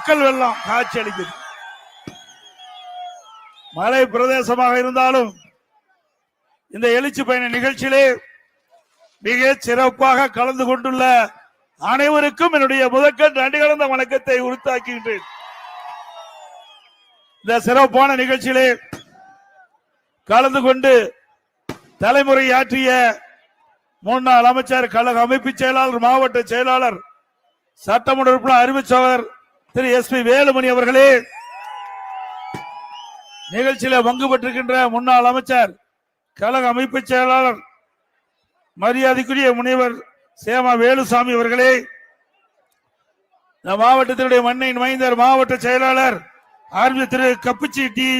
மக்கள் வெள்ளம் காட்சி அளிக்குது. மலை பிரதேசமாக இருந்தாலும் இந்த எழுச்சி பயண நிகழ்ச்சியிலே மிக சிறப்பாக கலந்து கொண்டுள்ள அனைவருக்கும் என்னுடைய முதற்கண் நன்றி கலந்த வணக்கத்தை உறுத்தாக்குகின்றேன் இந்த சிறப்பான நிகழ்ச்சியிலே கலந்து கொண்டு தலைமுறை ஆற்றிய முன்னாள் அமைச்சர் கழக அமைப்பு செயலாளர் மாவட்ட செயலாளர் சட்டமன்ற உறுப்பினர் அறிவிச்சவர் திரு எஸ் பி வேலுமணி அவர்களே நிகழ்ச்சியில பங்கு பெற்றிருக்கின்ற முன்னாள் அமைச்சர் கழக அமைப்பு செயலாளர் மரியாதைக்குரிய முனைவர் சேமா வேலுசாமி அவர்களே இந்த மாவட்டத்தினுடைய மண்ணின் மைந்தர் மாவட்ட செயலாளர் ஆர்மி திரு கப்புச்சி டி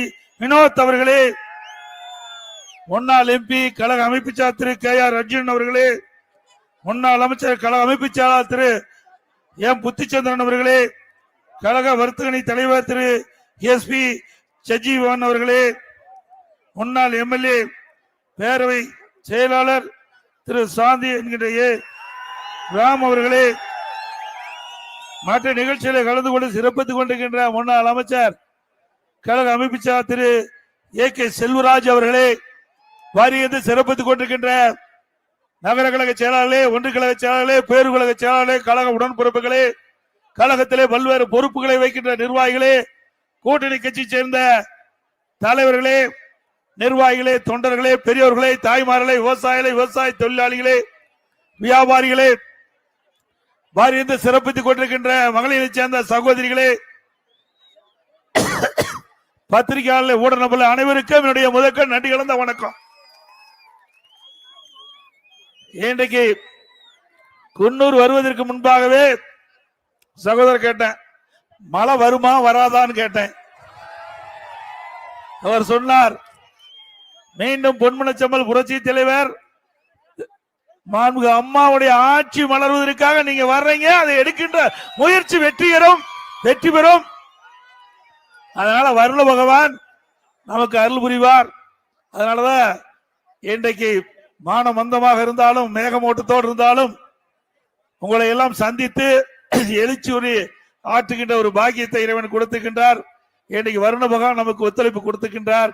வினோத் அவர்களே முன்னாள் எம்பி கழக அமைப்பு செயலர் திரு கே ஆர் அர்ஜுன் அவர்களே முன்னாள் அமைச்சர் கழக அமைப்பு செயலாளர் திரு எம் புத்திச்சந்திரன் அவர்களே கழக வர்த்தகணி தலைவர் திரு எஸ் பி சஜீவன் அவர்களே முன்னாள் எம்எல்ஏ பேரவை செயலாளர் திரு சாந்தி என்கின்ற ஏ. ராம் அவர்களே மற்ற நிகழ்ச்சிகளை கலந்து கொண்டு சிறப்பித்துக் கொண்டிருக்கின்ற முன்னாள் அமைச்சர் கழக அமைப்பு திரு ஏ. கே. செல்வராஜ் அவர்களே வாரியத்தை சிறப்பித்துக் கொண்டிருக்கின்ற நகர கழக செயலாளர்களே ஒன்று கழக செயலாளர்களே பேரு கழக செயலாளர்களே கழக உடன்பிறப்புகளே கழகத்திலே பல்வேறு பொறுப்புகளை வைக்கின்ற நிர்வாகிகளே கூட்டணி கட்சி சேர்ந்த தலைவர்களே நிர்வாகிகளே தொண்டர்களே பெரியோர்களே தாய்மார்களே விவசாயிகளே விவசாய தொழிலாளிகளே வியாபாரிகளே வாரியத்தை சிறப்பித்துக் கொண்டிருக்கின்ற மகளிரை சேர்ந்த சகோதரிகளே பத்திரிகையாளர் ஊடக நபர்கள் அனைவருக்கும் என்னுடைய முதற்க நன்றி கலந்த வணக்கம். இன்றைக்கு குன்னூர் வருவதற்கு முன்பாகவே சகோதரர் கேட்டேன் மழை வருமா வராதான்னு கேட்டேன். அவர் சொன்னார் மீண்டும் பொன்மனச்செம்மல் புரட்சி தலைவர் அம்மாவுடைய ஆட்சி மலர்வதற்காக நீங்க வர்றீங்க அதை எடுக்கின்ற முயற்சி வெற்றிகரம் வெற்றி பெறும். அதனால வருண பகவான் நமக்கு அருள் புரிவார். அதனாலதான் இன்றைக்கு மானம் மந்தமாக இருந்தாலும் மேகமூட்டத்தோடு இருந்தாலும் உங்களை எல்லாம் சந்தித்து எழுச்சூரி ஆற்றுகின்ற ஒரு பாக்கியத்தை இறைவன் கொடுத்துக்கின்றார். இன்னைக்கு வருண பகவான் நமக்கு ஒத்துழைப்பு கொடுத்துக்கின்றார்.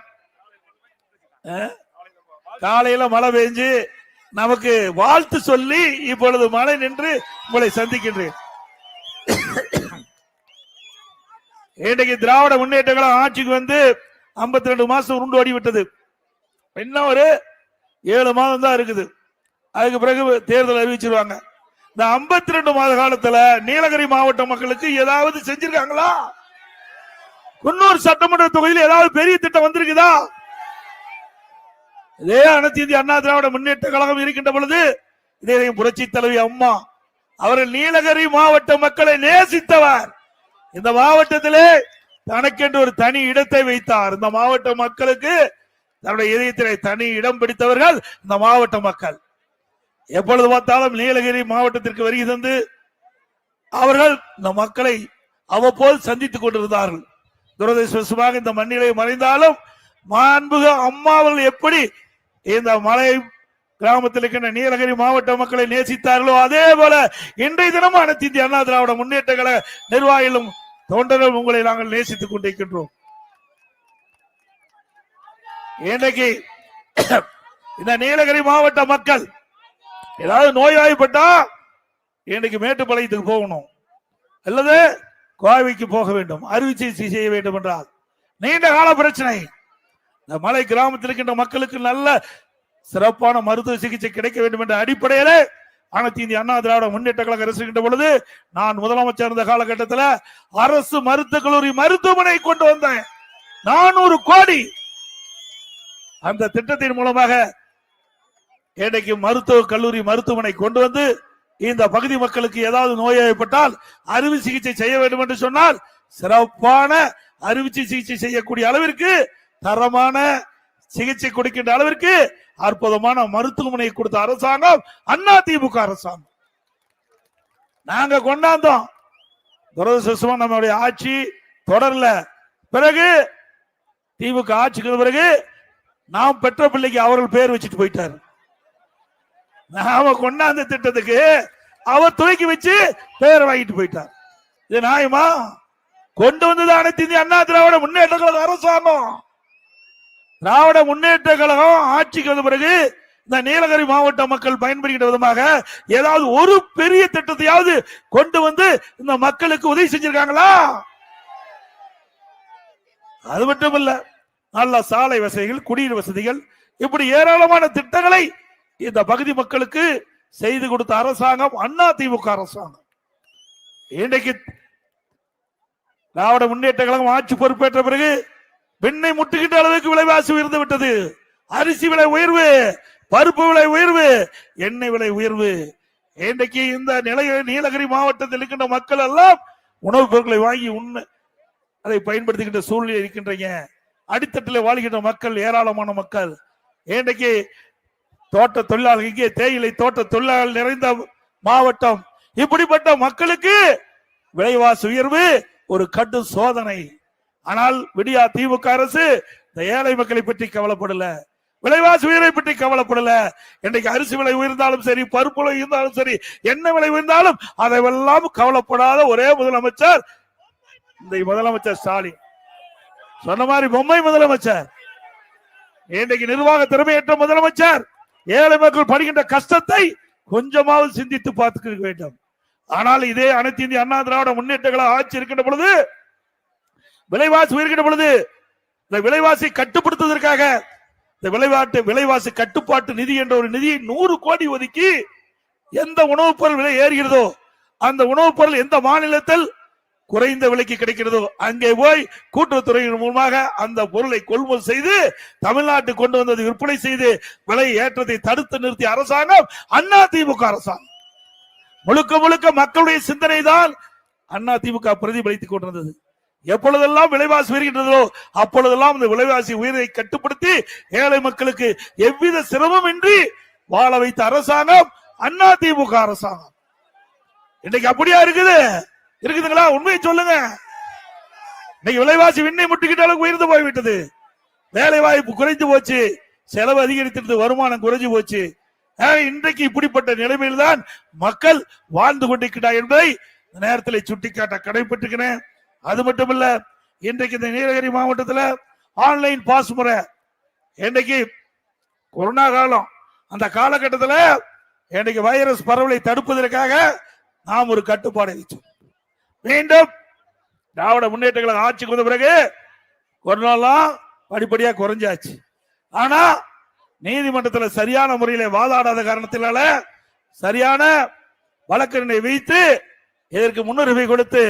காலையில மழை பெஞ்சு நமக்கு வாழ்த்து சொல்லி இப்பொழுது மழை நின்று உங்களை சந்திக்கின்றேன். இன்றைக்கு திராவிட முன்னேற்றங்களும் ஆட்சிக்கு வந்து 52 ரெண்டு மாசம் உருண்டு ஓடி விட்டது இன்னும் ஒரு ஏழு மாதம் தான் இருக்குது. அதுக்கு பிறகு தேர்தல் அறிவிச்சிருவாங்க. இந்த 52 ரெண்டு மாத காலத்துல நீலகிரி மாவட்ட மக்களுக்கு ஏதாவது செஞ்சிருக்காங்களா? குன்னூர் சட்டமன்ற தொகுதியில் ஏதாவது பெரிய திட்டம் வந்திருக்குதா? இதே அனைத்து இந்திய அண்ணா திராவிட முன்னேற்ற கழகம் இருக்கின்ற பொழுது இதே புரட்சி தலைவி அம்மா அவர்கள் நீலகிரி மாவட்ட மக்களை நேசித்தவர். இந்த மாவட்டத்திலே தனக்கென்று ஒரு தனி இடத்தை வைத்தார். இந்த மாவட்ட மக்களுக்கு தன்னுடைய இதயத்திலே தனி இடம் பிடித்தவர்கள் இந்த மாவட்ட மக்கள். எப்பொழுது பார்த்தாலும் நீலகிரி மாவட்டத்திற்கு வருகை தந்து அவர்கள் இந்த மக்களை அவ்வப்போது சந்தித்துக் கொண்டிருந்தார்கள். துரதிருஷ்டமாக இந்த மண்ணிலே மறைந்தாலும் மாண்புக அம்மா அவர்கள் எப்படி இந்த மலை கிராமத்தில் இருக்கின்ற நீலகிரி மாவட்ட மக்களை நேசித்தார்களோ அதே போல இன்றைய தினமும் அனைத்து இந்திய அண்ணா திராவிட முன்னேற்ற கழக நிர்வாகிகளும் தொண்டர்கள் உங்களை நாங்கள் நேசித்துக் கொண்டிருக்கின்றோம். இன்றைக்கு இந்த நீலகிரி மாவட்ட மக்கள் ஏதாவது நோய்வாய்ப்பட்டா இன்னைக்கு மேட்டுப்பாளையத்துக்கு போகணும். அல்லது கோவைக்கு போக வேண்டும். அறுவை சிகிச்சை செய்ய வேண்டும் என்றால் நீண்ட கால பிரச்சனை. இந்த மலை கிராமத்தில் இருக்கின்ற மக்களுக்கு நல்ல சிறப்பான மருத்துவ சிகிச்சை கிடைக்க வேண்டும் என்ற அடிப்படையில அனைத்து இந்திய அண்ணா திராவிட முன்னேற்ற கழக அரசுகின்ற பொழுது நான் முதலமைச்சர் இருந்த காலகட்டத்தில் அரசு மருத்துவக் கல்லூரி மருத்துவமனை கொண்டு வந்தேன். நானூறு கோடி அந்த திட்டத்தின் மூலமாக இன்றைக்கு மருத்துவ கல்லூரி மருத்துவமனை கொண்டு வந்து இந்த பகுதி மக்களுக்கு ஏதாவது நோய் ஏற்பட்டால் அறுவை சிகிச்சை செய்ய வேண்டும் என்று சொன்னால் சிறப்பான அறுவை சிகிச்சை செய்யக்கூடிய அளவிற்கு தரமான சிகிச்சை கொடுக்கின்ற அளவிற்கு அற்புதமான மருத்துவமனை கொடுத்த அரசாங்கம் அண்ணா திமுக அரசாங்கம். நாங்க கொண்டாந்தோம். துரதிருஷ்டமா நம்மளுடைய ஆட்சி தொடரல. பிறகு திமுக ஆட்சிக்கு பிறகு நாம் பெற்ற பிள்ளைக்கு அவர்கள் பேர் வச்சுட்டு போயிட்டாரு. நாம கொண்டாந்த திட்டத்துக்கு அவர் துவக்கி வச்சு பேர் வாங்கிட்டு போயிட்டார். இது நியாயமா கொண்டு வந்தது அனைத்து இந்திய அண்ணா திராவிட முன்னேற்ற கழக அரசாங்கம். திராவிட முன்னேற்ற கழகம் ஆட்சிக்கு வந்த பிறகு இந்த நீலகிரி மாவட்ட மக்கள் பயன்படுகின்ற விதமாக ஏதாவது ஒரு பெரிய திட்டத்தையாவது கொண்டு வந்து இந்த மக்களுக்கு உதவி செஞ்சிருக்காங்களா? அது மட்டும் இல்ல நல்ல சாலை வசதிகள் குடிநீர் வசதிகள் இப்படி ஏராளமான திட்டங்களை இந்த பகுதி மக்களுக்கு செய்து கொடுத்த அரசாங்கம் அண்ணா திமுக அரசாங்கம். இன்றைக்கு திராவிட முன்னேற்ற கழகம் ஆட்சி பொறுப்பேற்ற பிறகு பெண்ணை முட்டுகின்ற அளவுக்கு விலைவாசி உயர்ந்து விட்டது. அரிசி விலை உயர்வு பருப்பு விலை உயர்வு எண்ணெய் விலை உயர்வு. இன்றைக்கு இந்த நிலைய நீலகிரி மாவட்டத்தில் இருக்கின்ற மக்கள் எல்லாம் உணவுப் பொருட்களை வாங்கி உண்ண அதை பயன்படுத்துகின்ற சூழ்நிலை இருக்கின்றீங்க. அடித்தட்டில் வாழ்கின்ற மக்கள் ஏராளமான மக்கள். இன்றைக்கு தோட்ட தொழிலாளர்கள் இங்கே தேயிலை தோட்ட தொழிலாளர்கள் நிறைந்த மாவட்டம். இப்படிப்பட்ட மக்களுக்கு விலைவாசி உயர்வு ஒரு கடும் சோதனை. ஆனால் விடியா திமுக அரசு இந்த ஏழை மக்களை பற்றி கவலைப்படல. விலைவாசி உயர்வை பற்றி கவலைப்படல. இன்னைக்கு அரிசி விலை உயர்ந்தாலும் சரி பருப்பு விலை உயர்ந்தாலும் சரி என்ன விலை உயர்ந்தாலும் அதையெல்லாம் கவலைப்படாத ஒரே முதலமைச்சர் இந்த முதலமைச்சர் ஸ்டாலின். சொன்ன மாதிரி பொம்மை முதலமைச்சர். இன்றைக்கு நிர்வாக திறமையற்ற முதலமைச்சர். ஏழை மக்கள் படுகின்ற கஷ்டத்தை கொஞ்சமாவது சிந்தித்து பார்த்துக்க வேண்டும். ஆனால் இதே அனைத்து இந்திய அண்ணா திராவிட முன்னேற்றங்களை ஆட்சி இருக்கின்ற பொழுது விலைவாசி உயர்கின்ற பொழுது இந்த விலைவாசி கட்டுப்படுத்துவதற்காக இந்த விலைவாட்டு விலைவாசி கட்டுப்பாட்டு நிதி என்ற ஒரு நிதியை நூறு கோடி ஒதுக்கி எந்த உணவுப் பொருள் விலை ஏறுகிறதோ அந்த உணவுப் பொருள் எந்த மாநிலத்தில் குறைந்த விலைக்கு கிடைக்கிறதோ அங்கே போய் கூட்டுறவுத்துறையின் மூலமாக அந்த பொருளை கொள்முதல் செய்து தமிழ்நாட்டுக்கு கொண்டு வந்தது விற்பனை செய்து விலை ஏற்றத்தை தடுத்து நிறுத்திய அரசாங்கம் அண்ணா திமுக அரசாங்கம். முழுக்க முழுக்க மக்களுடைய சிந்தனை தான் அண்ணா திமுக பிரதிபலித்துக் கொண்டிருந்தது. எப்பொழுதெல்லாம் விலைவாசி உயர்கின்றதோ அப்பொழுதெல்லாம் இந்த விலைவாசி உயிரை கட்டுப்படுத்தி ஏழை மக்களுக்கு எவ்வித சிரமமின்றி வாழ வைத்த அரசாங்கம் அண்ணா திமுக அரசாங்கம். இன்னைக்கு அப்படியா இருக்குது? இருக்குதுங்களா? உண்மையை சொல்லுங்க. இன்னைக்கு விலைவாசி விண்ணை முட்டுக்கிட்ட அளவுக்கு உயர்ந்து போய்விட்டது. வேலை வாய்ப்பு குறைந்து போச்சு. செலவு அதிகரித்திருந்து வருமானம் குறைஞ்சு போச்சு. இன்றைக்கு இப்படிப்பட்ட நிலைமையில் தான் மக்கள் வாழ்ந்து கொண்டிருக்கிறார் என்பதை இந்த நேரத்தில் சுட்டிக்காட்ட கடைபெற்றுக்கிறேன். அது மட்டும் இல்ல இன்றைக்கு இந்த நீலகிரி மாவட்டத்தில் ஆன்லைன் பாஸ் முறை. இன்றைக்கு கொரோனா காலம். அந்த காலகட்டத்தில் இன்றைக்கு வைரஸ் பரவலை தடுப்பதற்காக நாம் ஒரு கட்டுப்பாடு வச்சோம் மீண்டும் திராவிட முன்னேற்ற ஆட்சிக்கு வந்த பிறகு கொரோனாலாம் படிப்படியா குறைஞ்சாச்சு. ஆனா நீதிமன்றத்தில் சரியான முறையில வாதாடாத காரணத்தினால சரியான வழக்கறிஞரை வைத்து இதற்கு முன்னுரிமை கொடுத்து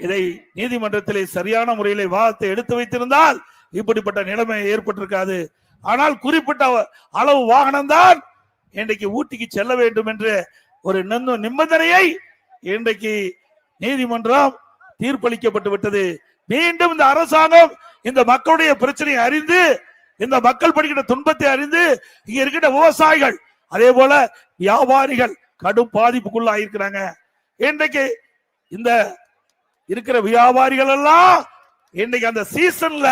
இதை நீதிமன்றத்திலே சரியான முறையிலே வாதத்தை எடுத்து வைத்திருந்தால் இப்படிப்பட்ட நிலைமை ஏற்பட்டிருக்காது. ஆனால் குறிப்பிட்ட அளவு வாகனம் தான் இன்றைக்கு ஊட்டிக்கு செல்ல வேண்டும் என்று ஒரு நிபந்தனையை இன்றைக்கு நீதிமன்றம் தீர்ப்பளிக்கப்பட்டு விட்டது. மீண்டும் இந்த அரசாங்கம் இந்த மக்களுடைய பிரச்சனையை அறிந்து இந்த மக்கள் படுகின்ற துன்பத்தை அறிந்து இங்க இருக்கின்ற விவசாயிகள் அதே போல வியாபாரிகள் கடும் பாதிப்புக்குள்ள இருக்கிறாங்க. இன்றைக்கு இந்த இருக்கிற வியாபாரிகள் எல்லாம் இன்னைக்கு அந்த சீசன்ல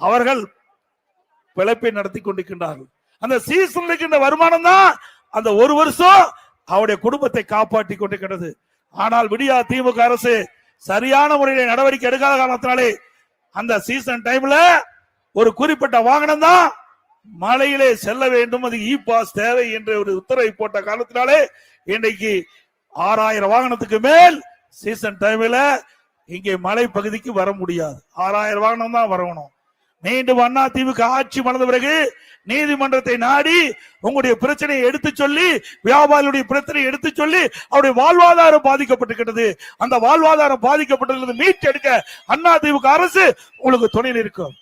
அவர்கள் பிழைப்பை நடத்தி கொண்டிருக்கின்றார்கள். அந்த சீசன்ல இருக்கின்ற வருமானம் தான் அந்த ஒரு வருஷம் அவருடைய குடும்பத்தை காப்பாற்றி கொண்டிருக்கிறது ஆனால் விடியா திமுக அரசு சரியான முறையில் நடவடிக்கை எடுக்காத காரணத்தினாலே அந்த சீசன் டைம்ல ஒரு குறிப்பிட்ட வாகனம் தான் மலையிலே செல்ல வேண்டும். அது இ பாஸ் தேவை என்ற ஒரு உத்தரவை போட்ட காரணத்தினாலே இன்றைக்கு ஆறாயிரம் வாகனத்துக்கு மேல் சீசன் டைம்ல இங்கே மலை பகுதிக்கு வர முடியாது. ஆறாயிரம் வாகனம் தான் வரணும். மீண்டும் அண்ணா தீவுக்கு ஆட்சி மறந்த பிறகு நீதிமன்றத்தை நாடி உங்களுடைய பிரச்சனையை எடுத்து சொல்லி வியாபாரியுடைய பிரச்சனையை எடுத்து சொல்லி அவருடைய வாழ்வாதாரம் பாதிக்கப்பட்டிருக்கிறது அந்த வாழ்வாதாரம் பாதிக்கப்பட்டதிலிருந்து மீட்டெடுக்க அண்ணா தீவுக்கு அரசு உங்களுக்கு துணையில் இருக்கும்.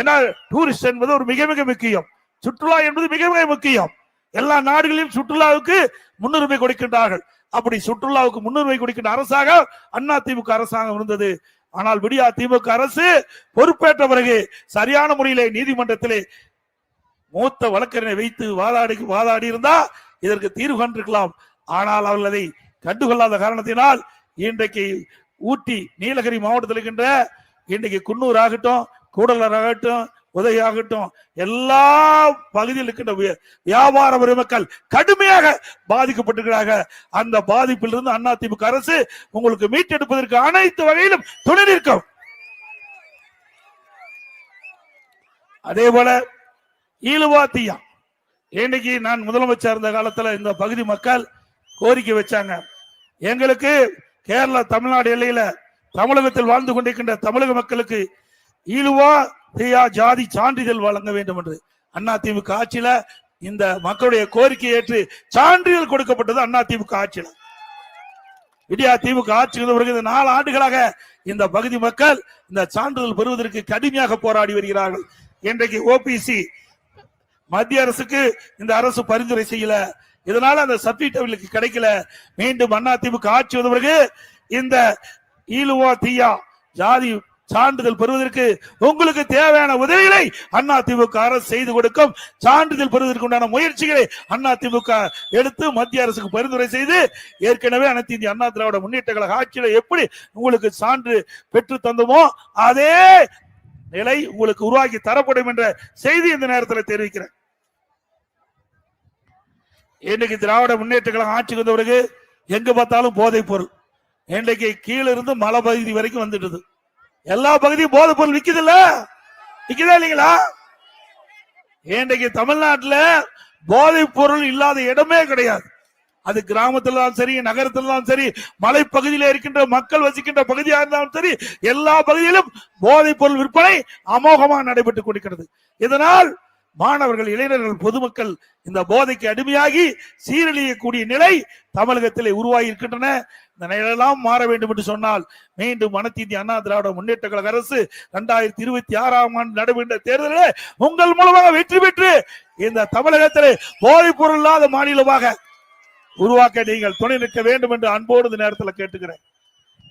ஏன்னா டூரிஸ்ட் என்பது ஒரு மிக மிக முக்கியம். சுற்றுலா என்பது மிக மிக முக்கியம். எல்லா நாடுகளிலும் சுற்றுலாவுக்கு முன்னுரிமை கொடுக்கின்றார்கள். அப்படி சுற்றுலாவுக்கு முன்னுரிமை கொடுக்கின்ற அரசாக அண்ணா அரசாங்கம் இருந்தது. ஆனால் விடியா திமுக அரசு பொறுப்பேற்ற பிறகு சரியான முறையிலே நீதிமன்றத்திலே மூத்த வழக்கறிஞரை வைத்து வாதாடி வாதாடி இருந்தா இதற்கு தீர்வு கண்டிருக்கலாம். ஆனால் அவர்கள் அதை கண்டுகொள்ளாத காரணத்தினால் இன்றைக்கு ஊட்டி நீலகிரி மாவட்டத்தில் இருக்கின்ற இன்றைக்கு குன்னூர் ஆகட்டும் கூடலூர் ஆகட்டும் உதவியாகட்டும். எல்லா பகுதியில் இருக்கின்ற வியாபார பெருமக்கள் கடுமையாக பாதிக்கப்பட்டிருக்கிறார்கள் அந்த பாதிப்பிலிருந்து அண்ணா திமுக அரசு உங்களுக்கு மீட்டெடுப்பதற்கு அனைத்து வகையிலும் துணை நிற்கும். அதே போல ஈழுவாத்தியா இன்னைக்கு நான் முதலமைச்சர் இருந்த காலத்துல இந்த பகுதி மக்கள் கோரிக்கை வச்சாங்க. எங்களுக்கு கேரளா தமிழ்நாடு எல்லையில தமிழகத்தில் வாழ்ந்து கொண்டிருக்கின்ற தமிழக மக்களுக்கு ஈழுவா தீயா ஜாதி சான்றிதழ் வழங்க வேண்டும் என்று. அதிமுக ஆட்சியில இந்த மக்களுடைய கோரிக்கை ஏற்று சான்றிதழ் கொடுக்கப்பட்டது அதிமுக ஆட்சியில. இடியா திமுக ஆட்சி பிறகு இந்த நாலு ஆண்டுகளாக இந்த பகுதி மக்கள் இந்த சான்றிதழ் பெறுவதற்கு கடுமையாக போராடி வருகிறார்கள். இன்றைக்கு ஓபிசி மத்திய அரசுக்கு இந்த அரசு பரிந்துரை செய்யல. இதனால அந்த சப்ஜெக்ட் அவர்களுக்கு கிடைக்கல. மீண்டும் அண்ணா ஆட்சி வந்த பிறகு இந்த ஈழுவா தீயா ஜாதி சான்றிதழ் பெறுவதற்கு உங்களுக்கு தேவையான உதவிகளை அண்ணா திமுக அரசு செய்து கொடுக்கும். சான்றிதழ் பெறுவதற்கு உண்டான முயற்சிகளை அண்ணா திமுக எடுத்து மத்திய அரசுக்கு பரிந்துரை செய்து ஏற்கனவே அனைத்து இந்திய அண்ணா திராவிட முன்னேற்ற கழக ஆட்சியில எப்படி உங்களுக்கு சான்று பெற்று தந்தோமோ அதே நிலை உங்களுக்கு உருவாக்கி தரப்படும் என்ற செய்தி இந்த நேரத்தில் தெரிவிக்கிறேன். இன்னைக்கு திராவிட முன்னேற்ற கழகம் ஆட்சிக்கு வந்த பிறகு எங்க பார்த்தாலும் போதைப் பொருள். இன்றைக்கு கீழிருந்து மலை பகுதி வரைக்கும் வந்துட்டது. எல்லா பகுதியும் போதை பொருள் விக்குது இல்ல விக்குதா இல்லைங்களா? இன்றைக்கு தமிழ்நாட்டுல போதைப் பொருள் இல்லாத இடமே கிடையாது. அது கிராமத்துல தான் சரி நகரத்துல தான் சரி மலைப்பகுதியில இருக்கின்ற மக்கள் வசிக்கின்ற பகுதியா இருந்தாலும் சரி எல்லா பகுதியிலும் போதைப் பொருள் விற்பனை அமோகமாக நடைபெற்றுக் கொண்டிருக்கிறது. இதனால் மாணவர்கள் இளைஞர்கள் பொதுமக்கள் இந்த போதைக்கு அடிமையாகி சீரழியக்கூடிய நிலை தமிழகத்திலே உருவாகி இருக்கின்றன இந்த நிலையெல்லாம் மாற வேண்டும் என்று சொன்னால் மீண்டும் மனத்தீந்தி அண்ணா திராவிட முன்னேற்ற கழக அரசு இரண்டாயிரத்தி இருபத்தி ஆறாம் ஆண்டு நடைபெற்ற தேர்தலில் உங்கள் மூலமாக வெற்றி பெற்று இந்த தமிழகத்திலே போதைப் பொருள் இல்லாத மாநிலமாக உருவாக்க நீங்கள் துணை நிற்க வேண்டும் என்று அன்போடு இந்த நேரத்தில் கேட்டுக்கிறேன்.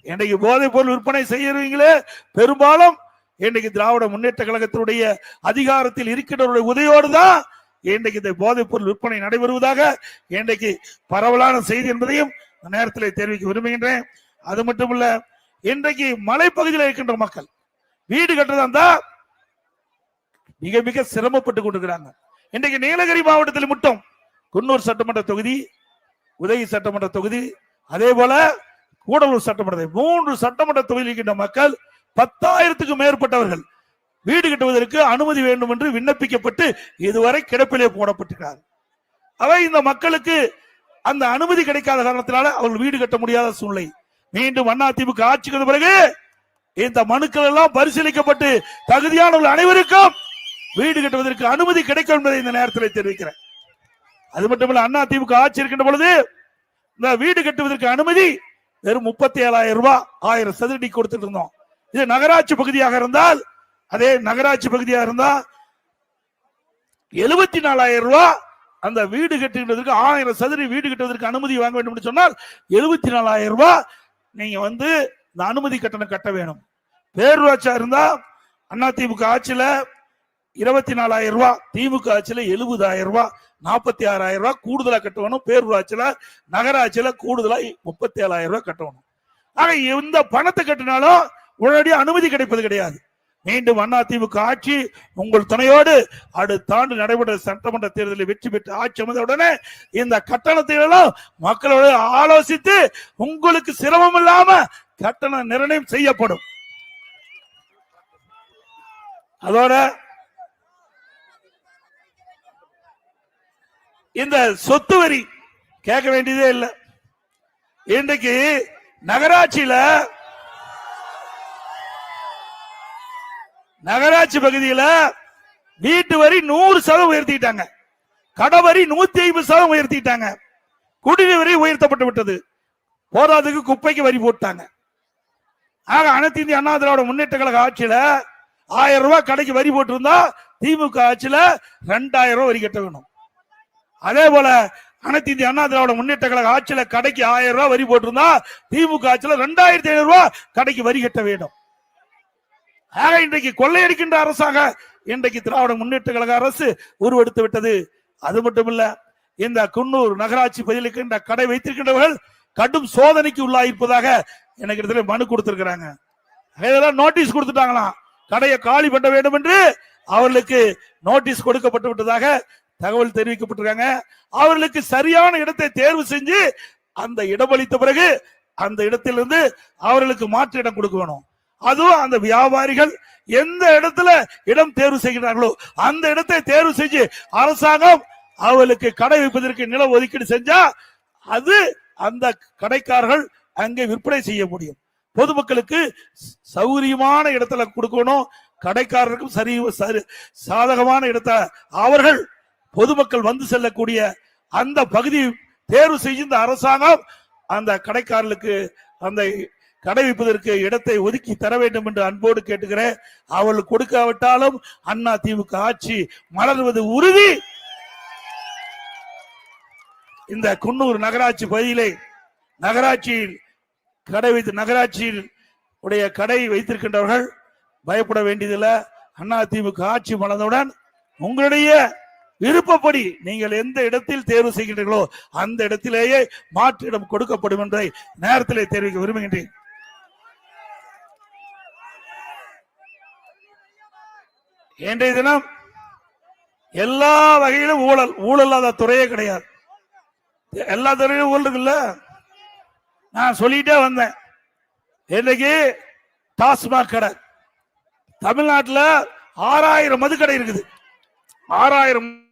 இன்றைக்கு போதைப் பொருள் விற்பனை செய்யறீங்களே பெரும்பாலும் இன்றைக்கு திராவிட முன்னேற்ற கழகத்தினுடைய அதிகாரத்தில் இருக்கின்றவருடைய உதவியோடு தான் இன்றைக்கு இந்த போதைப் பொருள் விற்பனை நடைபெறுவதாக இன்றைக்கு பரவலான செய்தி என்பதையும் நேரத்தில் தெரிவிக்க விரும்புகின்றேன். அது மட்டுமல்ல இன்றைக்கு மலைப்பகுதியில் இருக்கின்ற மக்கள் வீடு கட்டுறதா இருந்தா மிக மிக சிரமப்பட்டு கொண்டிருக்கிறாங்க. இன்றைக்கு நீலகிரி மாவட்டத்தில் மட்டும் குன்னூர் சட்டமன்ற தொகுதி உதகை சட்டமன்ற தொகுதி அதே போல கூடலூர் சட்டமன்ற மூன்று சட்டமன்ற தொகுதியில் இருக்கின்ற மக்கள் பத்தாயிரத்துக்கும் மேற்பட்டவர்கள் வீடு கட்டுவதற்கு அனுமதி வேண்டும் என்று விண்ணப்பிக்கப்பட்டு இதுவரை கிடப்பிலே போடப்பட்டிருக்கிறார். அவை இந்த மக்களுக்கு அந்த அனுமதி கிடைக்காத காரணத்தினால அவர்கள் வீடு கட்ட முடியாத சூழ்நிலை. மீண்டும் அண்ணா ஆட்சிக்கு வந்த பிறகு இந்த மனுக்கள் எல்லாம் பரிசீலிக்கப்பட்டு தகுதியானவர்கள் அனைவருக்கும் வீடு கட்டுவதற்கு அனுமதி கிடைக்கும் என்பதை இந்த நேரத்தில் தெரிவிக்கிறேன். அது மட்டுமல்ல அண்ணா திமுக ஆட்சி இருக்கின்ற பொழுது இந்த வீடு கட்டுவதற்கு அனுமதி வெறும் முப்பத்தி ஏழாயிரம் ரூபாய் ஆயிரம் சதுரடி கொடுத்துட்டு இருந்தோம். இது நகராட்சி பகுதியாக இருந்தால் அதே நகராட்சி பகுதியாக இருந்தா எழுபத்தி நாலாயிரம் ரூபாய் அந்த வீடு கட்டுகிறதுக்கு ஆயிரம் சதுர வீடு கட்டுவதற்கு அனுமதி வாங்க வேண்டும் சொன்னால் எழுபத்தி நாலாயிரம் ரூபாய் நீங்க வந்து இந்த அனுமதி கட்டணம் கட்ட வேணும். பேரூராட்சியா இருந்தா அண்ணா ஆட்சியில இருபத்தி நாலாயிரம் ரூபாய் திமுக ஆட்சியில எழுபதாயிரம் ரூபாய் நாற்பத்தி ஆறாயிரம் ரூபாய் கூடுதலா கட்டணும். பேரூராட்சியில நகராட்சியில கூடுதலா முப்பத்தி ஏழாயிரம் ரூபாய் கட்டணும். ஆக இந்த பணத்தை கட்டினாலும் உடனடியாக அனுமதி கிடைப்பது கிடையாது. மீண்டும் அண்ணா திமுக ஆட்சி உங்கள் துணையோடு அடுத்த ஆண்டு நடைபெற்ற சட்டமன்ற தேர்தலில் வெற்றி பெற்று ஆட்சி அமைந்த உடனே இந்த கட்டணத்தை எல்லாம் மக்களோடு ஆலோசித்து உங்களுக்கு சிரமம் இல்லாம கட்டண நிர்ணயம் செய்யப்படும். அதோட இந்த சொத்து வரி கேட்க வேண்டியதே இல்லை. இன்றைக்கு நகராட்சியில நகராட்சி பகுதியில வீட்டு வரி நூறு சதவீதம் உயர்த்திட்டாங்க. கடை வரி நூத்தி ஐம்பது சதவீதம் உயர்த்திட்டாங்க. குடிநீர் வரி உயர்த்தப்பட்டு விட்டது. போதாதுக்கு குப்பைக்கு வரி போட்டாங்க. ஆக அனைத்து இந்திய அண்ணா திராவிட முன்னேற்ற கழக ஆட்சியில ஆயிரம் ரூபாய் கடைக்கு வரி போட்டிருந்தா திமுக ஆட்சியில ரெண்டாயிரம் ரூபாய் வரி கட்ட வேணும். அதே போல அனைத்து இந்திய அண்ணா திராவிட முன்னேற்ற கழக ஆட்சியில கடைக்கு ஆயிரம் ரூபாய் வரி போட்டிருந்தா திமுக ஆட்சியில ரெண்டாயிரத்தி ஐநூறு ரூபாய் கடைக்கு வரி கட்ட வேண்டும். ஆக இன்றைக்கு கொள்ளையடிக்கின்ற அரசாக இன்றைக்கு திராவிட முன்னேற்ற கழக அரசு உருவெடுத்து விட்டது. அது மட்டுமில்ல இந்த குன்னூர் நகராட்சி பகுதியில் இந்த கடை வைத்திருக்கின்றவர்கள் கடும் சோதனைக்கு உள்ளாயிருப்பதாக எனக்கு இடத்துல மனு கொடுத்திருக்கிறாங்க. இதெல்லாம் நோட்டீஸ் கொடுத்துட்டாங்களாம். கடையை காலி பண்ண வேண்டும் என்று அவர்களுக்கு நோட்டீஸ் கொடுக்கப்பட்டு விட்டதாக தகவல் தெரிவிக்கப்பட்டிருக்காங்க. அவர்களுக்கு சரியான இடத்தை தேர்வு செஞ்சு அந்த இடமளித்த பிறகு அந்த இடத்திலிருந்து அவர்களுக்கு மாற்று இடம் கொடுக்க வேணும் அதுவும் அந்த வியாபாரிகள் எந்த இடத்துல இடம் தேர்வு செய்கிறார்களோ அந்த இடத்தை தேர்வு செஞ்சு அரசாங்கம் அவர்களுக்கு கடை வைப்பதற்கு நில ஒதுக்கீடு செஞ்சா அது அந்த கடைக்காரர்கள் அங்கே விற்பனை செய்ய முடியும். பொதுமக்களுக்கு சௌகரியமான இடத்துல கொடுக்கணும். கடைக்காரருக்கும் சரி சரி- சாதகமான இடத்த அவர்கள் பொதுமக்கள் வந்து செல்லக்கூடிய அந்த பகுதி தேர்வு செய்ய இந்த அரசாங்கம் அந்த கடைக்காரர்களுக்கு அந்த கடைவிப்பதற்கு இடத்தை ஒதுக்கி தர வேண்டும் என்று அன்போடு கேட்டுக்கிறேன். அவள் கொடுக்காவிட்டாலும் அண்ணா திமுக ஆட்சி மலர்வது உறுதி. இந்த குன்னூர் நகராட்சி பகுதியிலே நகராட்சியில் கடை வைத்து நகராட்சியில் உடைய கடை வைத்திருக்கின்றவர்கள் பயப்பட வேண்டியதில்லை. அண்ணா திமுக ஆட்சி மலர்ந்தவுடன் உங்களுடைய விருப்பப்படி நீங்கள் எந்த இடத்தில் தேர்வு செய்கின்றீர்களோ அந்த இடத்திலேயே மாற்றிடம் கொடுக்கப்படும் என்பதை நேரத்திலே தெரிவிக்க விரும்புகின்றேன். இன்றைய தினம் எல்லா வகையிலும் ஊழல் ஊழல் இல்லாத துறையே கிடையாது. எல்லா துறையிலும் ஊழல் இருக்குல்ல? நான் சொல்லிட்டே வந்தேன். இன்னைக்கு டாஸ்மாக் கடை. தமிழ்நாட்டில் ஆறாயிரம் மதுக்கடை இருக்குது. ஆறாயிரம்